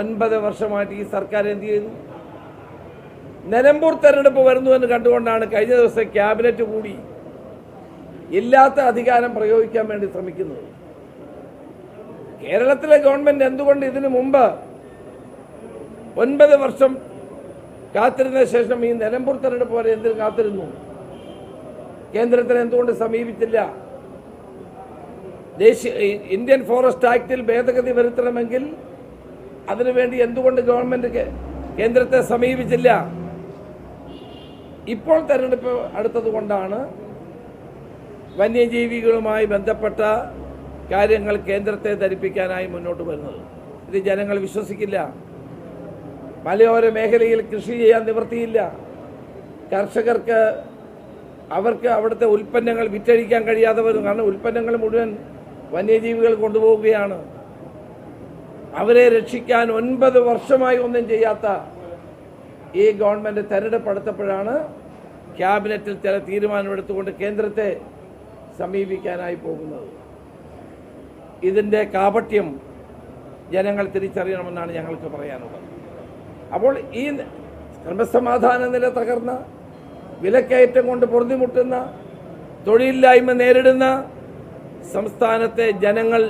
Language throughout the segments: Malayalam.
ഒൻപത് വർഷമായിട്ട് ഈ സർക്കാർ എന്ത് ചെയ്തു നിലമ്പൂർ തെരഞ്ഞെടുപ്പ് വരുന്നു എന്ന് കണ്ടുകൊണ്ടാണ് കഴിഞ്ഞ ദിവസം ക്യാബിനറ്റ് കൂടി ഇല്ലാത്ത അധികാരം പ്രയോഗിക്കാൻ വേണ്ടി ശ്രമിക്കുന്നത്. കേരളത്തിലെ ഗവൺമെന്റ് എന്തുകൊണ്ട് ഇതിനു മുമ്പ് ഒൻപത് വർഷം കാത്തിരുന്ന ശേഷം ഈ നിലമ്പൂർ തെരഞ്ഞെടുപ്പ് വരെ എന്തിനു കാത്തിരുന്നു? കേന്ദ്രത്തിന് എന്തുകൊണ്ട് സമീപിച്ചില്ല? ദേശീയ ഇന്ത്യൻ ഫോറസ്റ്റ് ആക്ടിൽ ഭേദഗതി വരുത്തണമെങ്കിൽ അതിനുവേണ്ടി എന്തുകൊണ്ട് ഗവൺമെന്റ് കേന്ദ്രത്തെ സമീപിച്ചില്ല? ഇപ്പോൾ തെരഞ്ഞെടുപ്പ് അടുത്തതുകൊണ്ടാണ് വന്യജീവികളുമായി ബന്ധപ്പെട്ട കാര്യങ്ങൾ കേന്ദ്രത്തെ ധരിപ്പിക്കാനായി മുന്നോട്ട് വരുന്നത്. ഇത് ജനങ്ങൾ വിശ്വസിക്കില്ല. മലയോര മേഖലയിൽ കൃഷി ചെയ്യാൻ നിവൃത്തിയില്ല. കർഷകർക്ക് അവർക്ക് അവിടുത്തെ ഉൽപ്പന്നങ്ങൾ വിറ്റഴിക്കാൻ കഴിയാതെ വരും കാരണം ഉൽപ്പന്നങ്ങൾ മുഴുവൻ വന്യജീവികൾ കൊണ്ടുപോവുകയാണ്. അവരെ രക്ഷിക്കാൻ ഒൻപത് വർഷമായി ഒന്നും ചെയ്യാത്ത ഈ ഗവൺമെന്റ് തെരഞ്ഞെടുപ്പ് അടുത്തപ്പോഴാണ് ക്യാബിനറ്റിൽ ചില തീരുമാനമെടുത്തുകൊണ്ട് കേന്ദ്രത്തെ സമീപിക്കാനായി പോകുന്നത്. ഇതിന്റെ കാപട്യം ജനങ്ങൾ തിരിച്ചറിയണമെന്നാണ് ഞങ്ങൾക്ക് പറയാനുള്ളത്. അപ്പോൾ ഈ ക്രമസമാധാന നില തകർന്ന വിലക്കയറ്റം കൊണ്ട് പൊറുതിമുട്ടുന്ന തൊഴിലില്ലായ്മ നേരിടുന്ന സംസ്ഥാനത്തെ ജനങ്ങൾ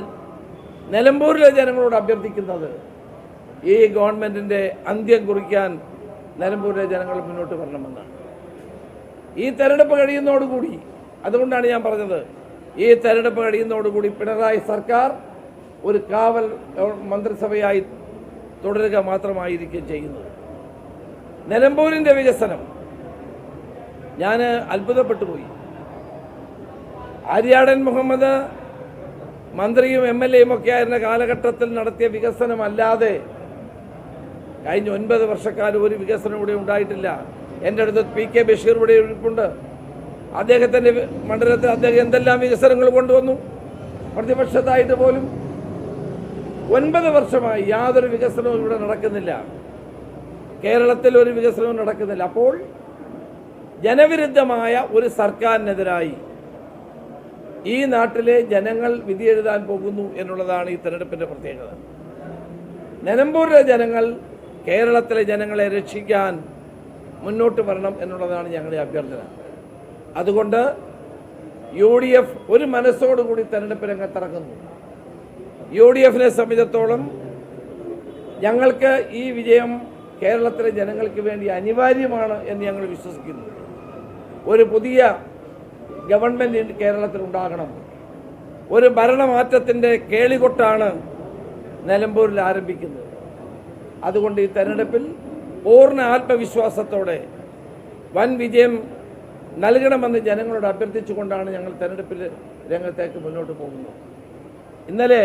നിലമ്പൂരിലെ ജനങ്ങളോട് അഭ്യർത്ഥിക്കുന്നത് ഈ ഗവൺമെന്റിന്റെ അന്ത്യം കുറിക്കാൻ നിലമ്പൂരിലെ ജനങ്ങൾ മുന്നോട്ട് വരണമെന്നാണ്. ഈ തെരഞ്ഞെടുപ്പ് കഴിയുന്നതോടുകൂടി അതുകൊണ്ടാണ് ഞാൻ പറഞ്ഞത് ഈ തെരഞ്ഞെടുപ്പ് കഴിയുന്നതോടുകൂടി പിണറായി സർക്കാർ ഒരു കാവൽ മന്ത്രിസഭയായി തുടരുക മാത്രമായിരിക്കും ചെയ്യുന്നത്. നിലമ്പൂരിന്റെ വികസനം ഞാൻ അത്ഭുതപ്പെട്ടു പോയി ആര്യാടൻ മുഹമ്മദ് മന്ത്രിയും എം എൽ എയും ഒക്കെ ആയിരുന്ന കാലഘട്ടത്തിൽ നടത്തിയ വികസനമല്ലാതെ കഴിഞ്ഞ ഒൻപത് വർഷക്കാലം ഒരു വികസനം ഇവിടെ ഉണ്ടായിട്ടില്ല. എന്റെ അടുത്ത് പി കെ ബഷീർ ഇവിടെ ഇരിപ്പുണ്ട്. അദ്ദേഹത്തിന്റെ മണ്ഡലത്തിൽ അദ്ദേഹം എന്തെല്ലാം വികസനങ്ങൾ കൊണ്ടുവന്നു? പ്രതിപക്ഷത്തായിട്ട് പോലും ഒൻപത് വർഷമായി യാതൊരു വികസനവും ഇവിടെ നടക്കുന്നില്ല. കേരളത്തിൽ ഒരു വികസനവും നടക്കുന്നില്ല. അപ്പോൾ ജനവിരുദ്ധമായ ഒരു സർക്കാരിനെതിരായി ഈ നാട്ടിലെ ജനങ്ങൾ വിധി എഴുതാൻ പോകുന്നു എന്നുള്ളതാണ് ഈ തെരഞ്ഞെടുപ്പിന്റെ പ്രത്യേകത. നിലമ്പൂരിലെ ജനങ്ങൾ കേരളത്തിലെ ജനങ്ങളെ രക്ഷിക്കാൻ മുന്നോട്ട് വരണം എന്നുള്ളതാണ് ഞങ്ങളുടെ അഭ്യർത്ഥന. അതുകൊണ്ട് യു ഡി എഫ് ഒരു മനസ്സോടുകൂടി തെരഞ്ഞെടുപ്പ് രംഗത്തിറങ്ങുന്നു. യു ഡി എഫിനെ സംബന്ധിച്ചിടത്തോളം ഞങ്ങൾക്ക് ഈ വിജയം കേരളത്തിലെ ജനങ്ങൾക്ക് വേണ്ടി അനിവാര്യമാണ് എന്ന് ഞങ്ങൾ വിശ്വസിക്കുന്നു. ഒരു പുതിയ ഗവൺമെന്റ് കേരളത്തിൽ ഉണ്ടാകണം. ഒരു ഭരണമാറ്റത്തിന്റെ കേളികൊട്ടാണ് നിലമ്പൂരിൽ ആരംഭിക്കുന്നത്. അതുകൊണ്ട് ഈ തെരഞ്ഞെടുപ്പിൽ പൂർണ ആത്മവിശ്വാസത്തോടെ വൻ വിജയം നൽകണമെന്ന് ജനങ്ങളോട് അഭ്യർത്ഥിച്ചുകൊണ്ടാണ് ഞങ്ങൾ തെരഞ്ഞെടുപ്പിൽ രംഗത്തേക്ക് മുന്നോട്ട് പോകുന്നത്. ഇന്നലെ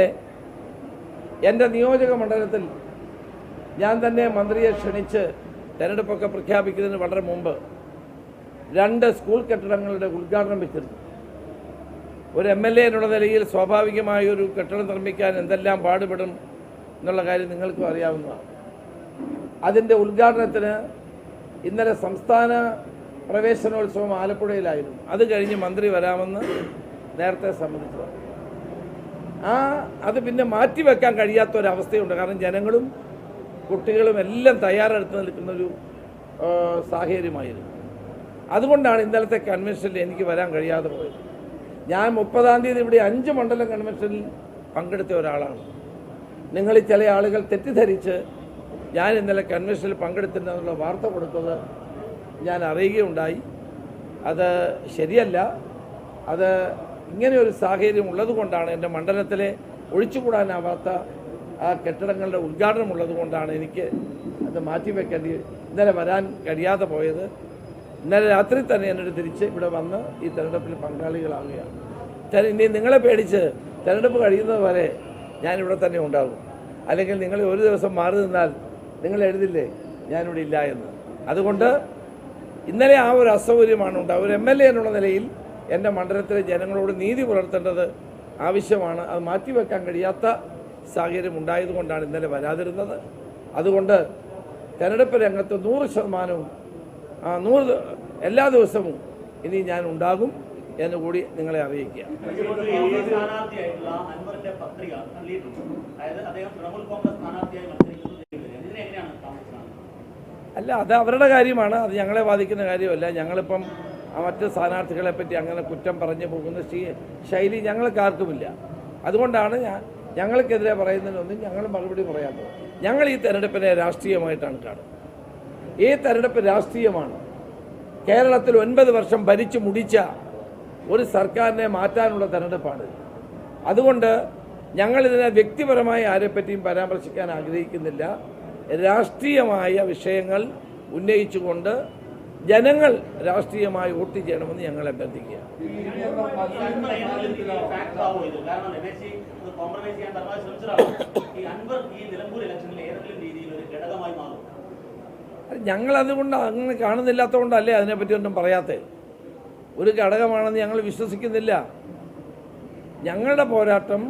എന്റെ നിയോജക മണ്ഡലത്തിൽ ഞാൻ തന്നെ മന്ത്രിയെ ക്ഷണിച്ച് തെരഞ്ഞെടുപ്പൊക്കെ പ്രഖ്യാപിക്കുന്നതിന് വളരെ മുമ്പ് രണ്ട് സ്കൂൾ കെട്ടിടങ്ങളുടെ ഉദ്ഘാടനം വെച്ചിരുന്നു. ഒരു എം എൽ എ എന്നുള്ള നിലയിൽ സ്വാഭാവികമായ ഒരു കെട്ടിടം നിർമ്മിക്കാൻ എന്തെല്ലാം പാടുപെടും എന്നുള്ള കാര്യം നിങ്ങൾക്കും അറിയാവുന്നതാണ്. അതിന്റെ ഉദ്ഘാടനത്തിന് ഇന്നലെ സംസ്ഥാന പ്രവേശനോത്സവം ആലപ്പുഴയിലായിരുന്നു. അത് കഴിഞ്ഞ് മന്ത്രി വരാമെന്ന് നേരത്തെ സമ്മതിച്ചതാണ്. ആ അത് പിന്നെ മാറ്റിവെക്കാൻ കഴിയാത്ത ഒരവസ്ഥയുണ്ട് കാരണം ജനങ്ങളും കുട്ടികളും എല്ലാം തയ്യാറെടുത്ത് നിൽക്കുന്നൊരു സാഹചര്യമായിരുന്നു. അതുകൊണ്ടാണ് ഇന്നലത്തെ കൺവെൻഷനിൽ എനിക്ക് വരാൻ കഴിയാതെ പോയത്. ഞാൻ മുപ്പതാം തീയതി ഇവിടെ അഞ്ച് മണ്ഡലം കൺവെൻഷനിൽ പങ്കെടുത്ത ഒരാളാണ്. നിങ്ങളിൽ ചില ആളുകൾ തെറ്റിദ്ധരിച്ച് ഞാൻ ഇന്നലെ കൺവെൻഷനിൽ പങ്കെടുത്തിട്ടുണ്ടെന്നുള്ള വാർത്ത കൊടുത്തത് ഞാൻ അറിയുകയുണ്ടായി. അത് ശരിയല്ല. അത് ഇങ്ങനെ ഒരു സാഹചര്യം ഉള്ളതുകൊണ്ടാണ് എന്റെ മണ്ഡലത്തിലെ ഒഴിച്ചുകൂടാനാവാത്ത ആ കെട്ടിടങ്ങളുടെ ഉദ്ഘാടനം ഉള്ളതുകൊണ്ടാണ് എനിക്ക് അത് മാറ്റിവെക്കേണ്ടി ഇന്നലെ വരാൻ കഴിയാതെ പോയത്. ഇന്നലെ രാത്രി തന്നെ എന്നോട് തിരിച്ച് ഇവിടെ വന്ന് ഈ തെരഞ്ഞെടുപ്പിൽ പങ്കാളികളാവുകയാണ്. ഇനി നിങ്ങളെ പേടിച്ച് തെരഞ്ഞെടുപ്പ് കഴിയുന്നത് വരെ ഞാനിവിടെ തന്നെ ഉണ്ടാകും. അല്ലെങ്കിൽ നിങ്ങൾ ഒരു ദിവസം മാറി നിന്നാൽ നിങ്ങൾ എഴുതില്ലേ ഞാനിവിടെ ഇല്ല എന്ന്. അതുകൊണ്ട് ഇന്നലെ ആ ഒരു അസൗകര്യമാണ് ഉണ്ടാവുക ഒരു എം എൽ എ എന്നുള്ള നിലയിൽ എന്റെ മണ്ഡലത്തിലെ ജനങ്ങളോട് നീതി പുലർത്തേണ്ടത് ആവശ്യമാണ്. അത് മാറ്റിവെക്കാൻ കഴിയാത്ത സാഹചര്യം ഉണ്ടായതുകൊണ്ടാണ് ഇന്നലെ വരാതിരുന്നത്. അതുകൊണ്ട് തെരഞ്ഞെടുപ്പ് രംഗത്ത് നൂറ് ശതമാനവും നൂറ് എല്ലാ ദിവസവും ഇനി ഞാൻ ഉണ്ടാകും എന്ന് കൂടി നിങ്ങളെ അറിയിക്കുക. അല്ല അത് അവരുടെ കാര്യമാണ്. അത് ഞങ്ങളെ ബാധിക്കുന്ന കാര്യമല്ല. ഞങ്ങളിപ്പം മറ്റ് സ്ഥാനാർത്ഥികളെ പറ്റി അങ്ങനെ കുറ്റം പറഞ്ഞു പോകുന്ന ശൈലി ഞങ്ങൾക്ക് ആർക്കുമില്ല. അതുകൊണ്ടാണ് ഞാൻ ഞങ്ങൾക്കെതിരെ പറയുന്നതിനൊന്നും ഞങ്ങൾ മറുപടി പറയാത്തത്. ഞങ്ങൾ ഈ തെരഞ്ഞെടുപ്പിനെ രാഷ്ട്രീയമായിട്ടാണ് കാണുന്നത്. ഈ തെരഞ്ഞെടുപ്പ് രാഷ്ട്രീയമാണ്. കേരളത്തിൽ ഒൻപത് വർഷം ഭരിച്ചു മുടിച്ച ഒരു സർക്കാരിനെ മാറ്റാനുള്ള തെരഞ്ഞെടുപ്പാണ്. അതുകൊണ്ട് ഞങ്ങളിതിനെ വ്യക്തിപരമായി ആരെപ്പറ്റിയും പരാമർശിക്കാൻ ആഗ്രഹിക്കുന്നില്ല. രാഷ്ട്രീയമായ വിഷയങ്ങൾ ഉന്നയിച്ചുകൊണ്ട് ജനങ്ങൾ രാഷ്ട്രീയമായി വോട്ട് ചെയ്യണമെന്ന് ഞങ്ങൾ അഭ്യർത്ഥിക്കുക ഈ നിലമ്പൂർ രീതിയിൽ ഒരു ഘടകമായി മാറും. അതുകൊണ്ട് അങ്ങനെ കാണുന്നില്ലാത്തതുകൊണ്ടല്ലേ അതിനെപ്പറ്റി ഒന്നും പറയാത്തത് ഒരു ഘടകമാണെന്ന് ഞങ്ങൾ വിശ്വസിക്കുന്നില്ല. ഞങ്ങളുടെ പോരാട്ടം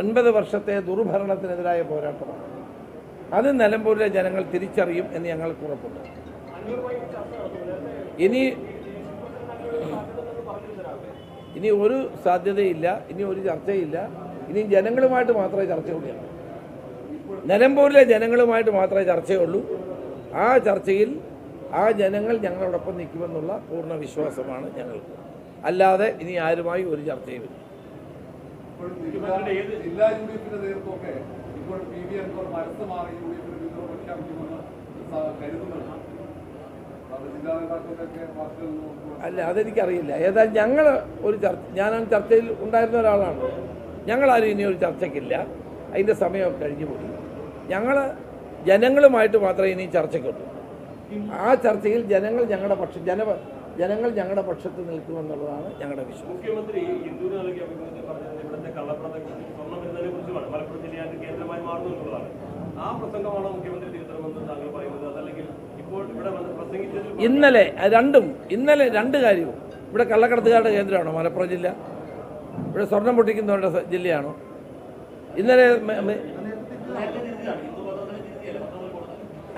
ഒൻപത് വർഷത്തെ ദുർഭരണത്തിനെതിരായ പോരാട്ടമാണ്. അത് നിലമ്പൂരിലെ ജനങ്ങൾ തിരിച്ചറിയും എന്ന് ഞങ്ങൾക്ക് ഉറപ്പുണ്ട്. ഇനി ഇനി ഒരു സാധ്യതയില്ല ഇനി ഒരു ചർച്ചയില്ല. ഇനി ജനങ്ങളുമായിട്ട് മാത്രമേ ചർച്ചയുള്ളൂ നിലമ്പൂരിലെ ജനങ്ങളുമായിട്ട് മാത്രമേ ചർച്ചയുള്ളൂ. ആ ചർച്ചയിൽ ആ ജനങ്ങൾ ഞങ്ങളോടൊപ്പം നിൽക്കുമെന്നുള്ള പൂർണ വിശ്വാസമാണ് ഞങ്ങൾക്ക്. അല്ലാതെ ഇനി ആരുമായി ഒരു ചർച്ചയും ഇല്ല. ജില്ലാ ജില്ലാ യു ഡി എഫിന്റെ നേതൃത്വമൊക്കെ ഇപ്പോൾ പി വി അൻവർ മനസ്സ് മാറി യു ഡി എഫിന് പിന്തുണ പ്രഖ്യാപിക്കുമെന്ന് കരുതുന്നുണ്ട് അല്ല അതെനിക്കറിയില്ല. ഏതായാലും ഞങ്ങൾ ഒരു ചർച്ച ഞാൻ ചർച്ചയിൽ ഉണ്ടായിരുന്ന ഒരാളാണ്. ഞങ്ങളാരും ഇനി ഒരു ചർച്ചയ്ക്കില്ല. അതിന്റെ സമയമൊക്കെ കഴിഞ്ഞു പോയി ഞങ്ങൾ ജനങ്ങളുമായിട്ട് മാത്രമേ ഇനി ചർച്ചയ്ക്കുള്ളൂ. ആ ചർച്ചയിൽ ജനങ്ങൾ ഞങ്ങളുടെ പക്ഷം ജന ജനങ്ങൾ ഞങ്ങളുടെ പക്ഷത്ത് നിൽക്കുമെന്നുള്ളതാണ് ഞങ്ങളുടെ വിശ്വാസം. മുഖ്യമന്ത്രി ഇവിടുത്തെ സ്വർണം വരുന്നതിനെ കുറിച്ചുമാണ്. മലപ്പുറം ജില്ലയായിട്ട് കേന്ദ്രമായി മാറുന്നു എന്നുള്ളതാണ്. ആ പ്രസംഗമാണോ മുഖ്യമന്ത്രി തിരുത്തണമെന്ന് താങ്കൾ പറയുന്നത്? അതല്ലെങ്കിൽ ഇപ്പോൾ ഇവിടെ ഇന്നലെ രണ്ടും ഇന്നലെ രണ്ട് കാര്യവും. ഇവിടെ കള്ളക്കടത്തുകാരുടെ കേന്ദ്രമാണോ? മലപ്പുറം ജില്ല. ഇവിടെ സ്വർണം പൊട്ടിക്കുന്നവരുടെ ജില്ലയാണോ? ഇന്നലെ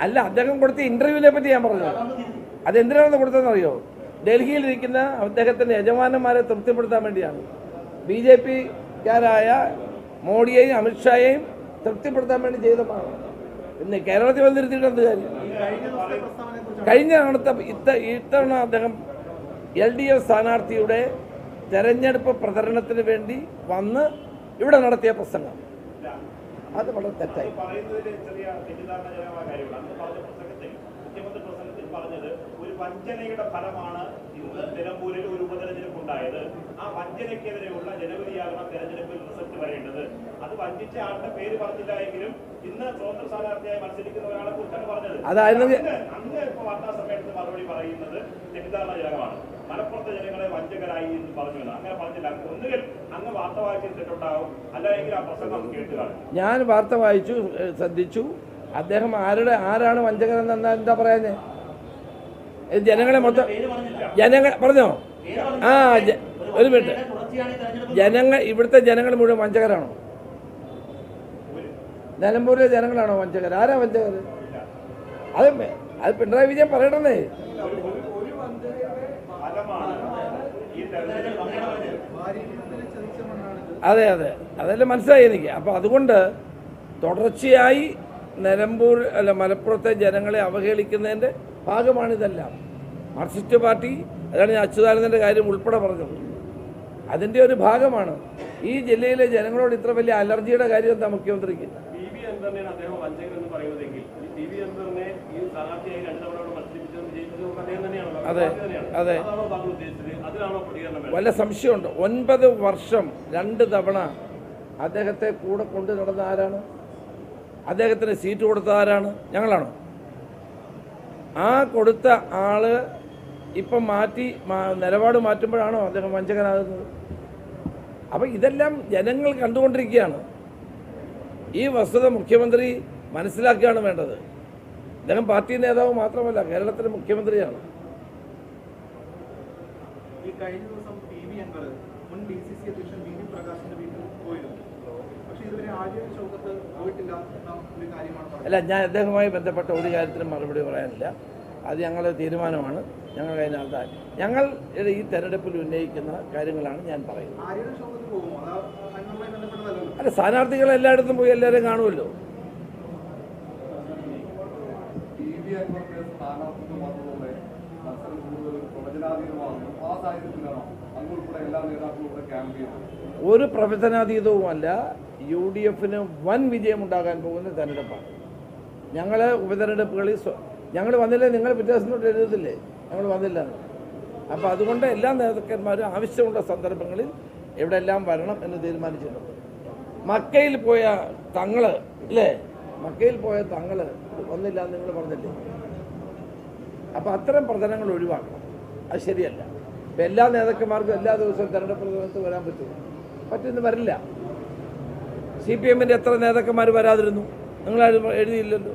അല്ല അദ്ദേഹം കൊടുത്ത ഇന്റർവ്യൂവിനെ പറ്റി ഞാൻ പറഞ്ഞു. അത് എന്തിനാണെന്ന് കൊടുത്തതെന്ന് അതെന്തിനാണെന്ന് കൊടുത്തതെന്നറിയോ? ഡൽഹിയിലിരിക്കുന്ന അദ്ദേഹത്തിന്റെ യജമാനന്മാരെ തൃപ്തിപ്പെടുത്താൻ വേണ്ടിയാണ്. ബി ജെ പിക്കാരായ മോഡിയെയും അമിത്ഷായെയും തൃപ്തിപ്പെടുത്താൻ വേണ്ടി ചെയ്തതാണ് ഇന്ന് കേരളത്തിൽ വന്നിരുത്തിയിട്ട് എന്ത് കാര്യം? കഴിഞ്ഞ തവണത്തെ ഇത്ത ഇത്തവണ അദ്ദേഹം എൽ ഡി എഫ് സ്ഥാനാർത്ഥിയുടെ തെരഞ്ഞെടുപ്പ് പ്രചരണത്തിന് വേണ്ടി വന്ന് ഇവിടെ നടത്തിയ പ്രസംഗം. അത് വളരെ തെറ്റായി. പറഞ്ഞത് ഒരു വഞ്ചനയുടെ ഫലമാണ് ഇന്ന് നിലമ്പൂരിൽ ഒരു ഉപതെരഞ്ഞെടുപ്പ് ഉണ്ടായത് ആ വഞ്ചനയ്ക്കെതിരെയുള്ള ജനവിധിയാകണം തെരഞ്ഞെടുപ്പിൽ റിസൾട്ട് വരേണ്ടത്. അത് വഞ്ചിച്ച ആളുടെ പേര് പറഞ്ഞില്ല എങ്കിലും ഇന്ന് സ്വതന്ത്ര സ്ഥാനാർത്ഥിയായി മത്സരിക്കുന്ന ഒരാളെ കുറിച്ചാണ് പറഞ്ഞത്. അതായിരുന്നു അന്ന് അന്ന് ഇപ്പൊ വാർത്താ സമ്മേളനത്തിൽ മറുപടി പറയുന്നത് മലപ്പുറത്തെ ജനങ്ങളെ വഞ്ചകരായി എന്ന് പറഞ്ഞു. അങ്ങനെ പറഞ്ഞില്ല. ഒന്നുകിൽ അങ്ങ് വാർത്ത വായിച്ചിട്ടുണ്ടാവും. അല്ലെങ്കിൽ ആ പ്രസംഗം കേട്ട് ഞാൻ വാർത്ത വായിച്ചു ശ്രദ്ധിച്ചു. അദ്ദേഹം ആരുടെ ആരാണ് വഞ്ചകൻ എന്ന് എന്താ പറയാഞ്ഞേ ഇത് ജനങ്ങളെ മൊത്തം ജനങ്ങൾ പറഞ്ഞോ? ആ ഒരു മിനിറ്റ്. ജനങ്ങൾ ഇവിടുത്തെ ജനങ്ങൾ മുഴുവൻ വഞ്ചകരാണോ? നിലമ്പൂരിലെ ജനങ്ങളാണോ വഞ്ചകർ? ആരാ വഞ്ചകർ? അത് അത് പിണറായി വിജയൻ പറയണമെന്നേ അതെ അതെ. അതെല്ലാം മനസ്സിലായി എനിക്ക്. അപ്പോൾ അതുകൊണ്ട് തുടർച്ചയായി നിലമ്പൂർ അല്ല മലപ്പുറത്തെ ജനങ്ങളെ അവഹേളിക്കുന്നതിന്റെ ഭാഗമാണിതെല്ലാം. മാർക്സിസ്റ്റ് പാർട്ടി അതാണ് ഞാൻ കാര്യം ഉൾപ്പെടെ പറഞ്ഞത്. അതിന്റെ ഒരു ഭാഗമാണ്. ഈ ജില്ലയിലെ ജനങ്ങളോട് ഇത്ര വലിയ അലർജിയുടെ കാര്യം എന്താ മുഖ്യമന്ത്രിക്ക്? അദ്ദേഹം ഈ ഇവിടെ മത്സരിപ്പിച്ചത് വിജയിപ്പിച്ചത് അദ്ദേഹം തന്നെയാണല്ലോ അതെ. അതെ. വല്ല സംശയമുണ്ട്? ഒൻപത് വർഷം രണ്ട് തവണ അദ്ദേഹത്തെ കൂടെ കൊണ്ടു നടന്ന ആരാണ്? അദ്ദേഹത്തിന് സീറ്റ് കൊടുത്ത ആരാണ്? ഞങ്ങളാണോ? ആ കൊടുത്ത ആൾ ഇപ്പം മാറ്റി നിലപാട് മാറ്റുമ്പോഴാണോ അദ്ദേഹം വഞ്ചകനാകുന്നത്? അപ്പം ഇതെല്ലാം ജനങ്ങൾ കണ്ടുകൊണ്ടിരിക്കുകയാണ്. ഈ വസ്തുത മുഖ്യമന്ത്രി മനസ്സിലാക്കുകയാണ് വേണ്ടത്. അദ്ദേഹം പാർട്ടി നേതാവ് മാത്രമല്ല കേരളത്തിലെ മുഖ്യമന്ത്രിയാണ്. ഈ കഴിഞ്ഞ ദിവസം പി വി അൻവർ മുൻ ഡി സി സി അധ്യക്ഷൻ വി വി പ്രകാശിന്റെ വീട്ടിൽ പോയിരുന്നു. പക്ഷെ ഇതുവരെ ആര്യ ഷൗക്കത്ത് പോയിട്ടില്ല എന്ന ഒരു കാര്യമാണ് അല്ല ഞാൻ അദ്ദേഹവുമായി ബന്ധപ്പെട്ട ഒരു കാര്യത്തിനും മറുപടി പറയാനില്ല. അത് ഞങ്ങളുടെ തീരുമാനമാണ്. ഞങ്ങൾ അതിനകത്ത് ഞങ്ങൾ ഈ തെരഞ്ഞെടുപ്പിൽ ഉന്നയിക്കുന്ന കാര്യങ്ങളാണ് ഞാൻ പറയുന്നത്. അല്ല സ്ഥാനാർത്ഥികൾ എല്ലായിടത്തും പോയി എല്ലാവരും കാണുമല്ലോ ടി വി വി അൻവറിന്റെ സ്ഥാനാർത്ഥിത്വം വന്നതോടെ മത്സരം കൂടുതൽ പ്രവചനാതീതമാകുന്നു ആ സാഹചര്യത്തിലാണ് അങ്ങ് ഉൾപ്പെടെ എല്ലാ നേതാക്കളും ഇവിടെ ക്യാമ്പ് ചെയ്യുന്നത് ഒരു പ്രവചനാതീതവുമല്ല യു ഡി എഫിന് വൻ വിജയമുണ്ടാകാൻ പോകുന്ന തെരഞ്ഞെടുപ്പാണ്. ഞങ്ങൾ ഉപതെരഞ്ഞെടുപ്പുകളിൽ ഞങ്ങൾ വന്നില്ലേ? നിങ്ങൾ പിറ്റേ എഴുതത്തില്ലേ ഞങ്ങൾ വന്നില്ല. അപ്പോൾ അതുകൊണ്ട് എല്ലാ നേതാക്കന്മാരും ആവശ്യമുള്ള സന്ദർഭങ്ങളിൽ എവിടെയെല്ലാം വരണം എന്ന് തീരുമാനിച്ചിട്ടുണ്ട്. മക്കയിൽ പോയ തങ്ങൾ അല്ലേ മക്കയിൽ പോയ തങ്ങൾ വന്നില്ല എന്ന് നിങ്ങൾ പറഞ്ഞില്ലേ? അപ്പോൾ അത്തരം പ്രചരണങ്ങൾ ഒഴിവാക്കണം. അത് ശരിയല്ല. ഇപ്പം എല്ലാ നേതാക്കന്മാർക്കും എല്ലാ ദിവസവും തെരഞ്ഞെടുപ്പ് പ്രചരണത്തിൽ വരാൻ പറ്റുമോ? പറ്റുന്ന വരില്ല. സി പി എമ്മിന്റെ എത്ര നേതാക്കന്മാർ വരാതിരുന്നു? നിങ്ങളാരും എഴുതിയില്ലല്ലോ.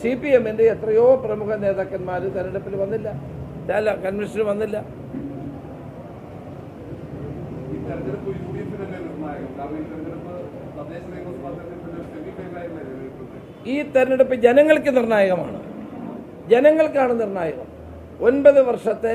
സി പി എമ്മിന്റെ എത്രയോ പ്രമുഖ നേതാക്കന്മാർ തെരഞ്ഞെടുപ്പിൽ വന്നില്ല. അല്ല കൺവെൻഷന് വന്നില്ല. ഈ തെരഞ്ഞെടുപ്പ് ജനങ്ങൾക്ക് നിർണായകമാണ്. ജനങ്ങൾക്കാണ് നിർണായകം. ഒൻപത് വർഷത്തെ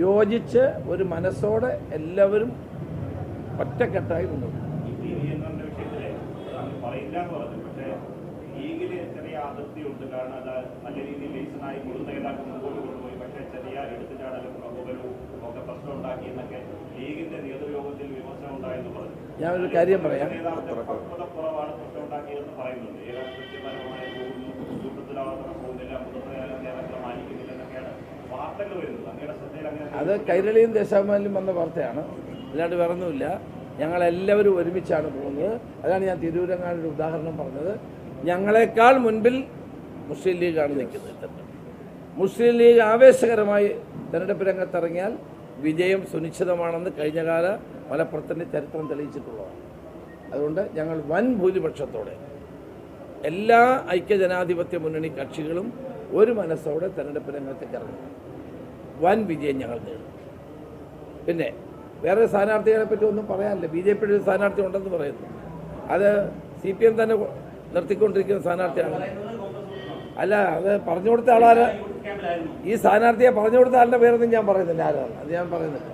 എന്നൊക്കെ ലീഗിന്റെ മനസ്സോടെ എല്ലാവരും ഒറ്റക്കെട്ടായി പറഞ്ഞു. ഞാനൊരു കാര്യം പറയാം. കുറവാണ് പ്രശ്നം ഉണ്ടാക്കിയതെന്ന് പറയുന്നുണ്ട്. അത് കൈരളിയും ദേശാഭിമാനിലും വന്ന വാർത്തയാണ്. അല്ലാണ്ട് വേറൊന്നുമില്ല. ഞങ്ങളെല്ലാവരും ഒരുമിച്ചാണ് പോകുന്നത്. അതാണ് ഞാൻ തിരൂരങ്ങാനൊരു ഉദാഹരണം പറഞ്ഞത്. ഞങ്ങളെക്കാൾ മുൻപിൽ മുസ്ലിം ലീഗാണ് നിൽക്കുന്നത്. മുസ്ലിം ലീഗ് ആവേശകരമായി തെരഞ്ഞെടുപ്പ് രംഗത്തിറങ്ങിയാൽ വിജയം സുനിശ്ചിതമാണെന്ന് കഴിഞ്ഞകാല മലപ്പുറത്തിന്റെ ചരിത്രം തെളിയിച്ചിട്ടുള്ളതാണ്. അതുകൊണ്ട് ഞങ്ങൾ വൻ ഭൂരിപക്ഷത്തോടെ എല്ലാ ഐക്യജനാധിപത്യ മുന്നണി കക്ഷികളും ഒരു മനസ്സോടെ തെരഞ്ഞെടുപ്പ് രംഗത്തേക്ക് ഇറങ്ങും. വൻ വിജയം ഞങ്ങൾ നേടും. പിന്നെ വേറെ സ്ഥാനാർത്ഥികളെ പറ്റി ഒന്നും പറയാനില്ല. ബി ജെ പിയുടെ ഒരു സ്ഥാനാർത്ഥി ഉണ്ടെന്ന് പറയുന്നു. അത് സി പി എം തന്നെ നിർത്തിക്കൊണ്ടിരിക്കുന്ന സ്ഥാനാർത്ഥിയാണ്. അല്ല അത് പറഞ്ഞു കൊടുത്ത ആളാര്? ഈ സ്ഥാനാർത്ഥിയെ പറഞ്ഞു കൊടുത്ത ആളുടെ പേരൊന്നും ഞാൻ പറയുന്നില്ല. ആരാണ്? അത് ഞാൻ പറയുന്നില്ല.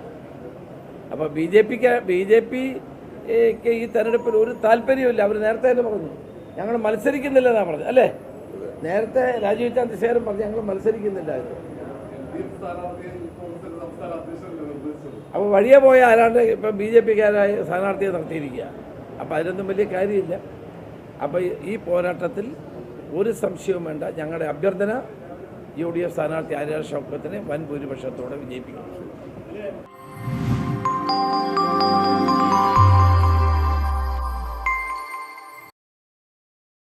അപ്പോൾ ബി ജെ പിക്ക് ബി ജെ പിക്ക് ഈ തെരഞ്ഞെടുപ്പിൽ ഒരു താല്പര്യമില്ല അവർ നേരത്തെ തന്നെ പറഞ്ഞു. ഞങ്ങൾ മത്സരിക്കുന്നില്ലെന്നാണ് പറഞ്ഞത്. അല്ലേ? നേരത്തെ രാജീവ് ചന്ദ്രശേഖരൻ പറഞ്ഞു ഞങ്ങൾ മത്സരിക്കുന്നില്ലായിരുന്നു അപ്പോൾ വഴിയെ പോയ ആരാണ്ട് ഇപ്പം ബി ജെ പിക്കാരായ സ്ഥാനാർത്ഥിയെ നിർത്തിയിരിക്കുക. അപ്പോൾ അതിനൊന്നും വലിയ കാര്യമില്ല. അപ്പോൾ ഈ പോരാട്ടത്തിൽ ഒരു സംശയവും വേണ്ട. ഞങ്ങളുടെ അഭ്യർത്ഥന യു ഡി എഫ് സ്ഥാനാർത്ഥി ആര്യാ ഷൗക്കത്തിനെ വൻ ഭൂരിപക്ഷത്തോടെ വിജയിപ്പിക്കും.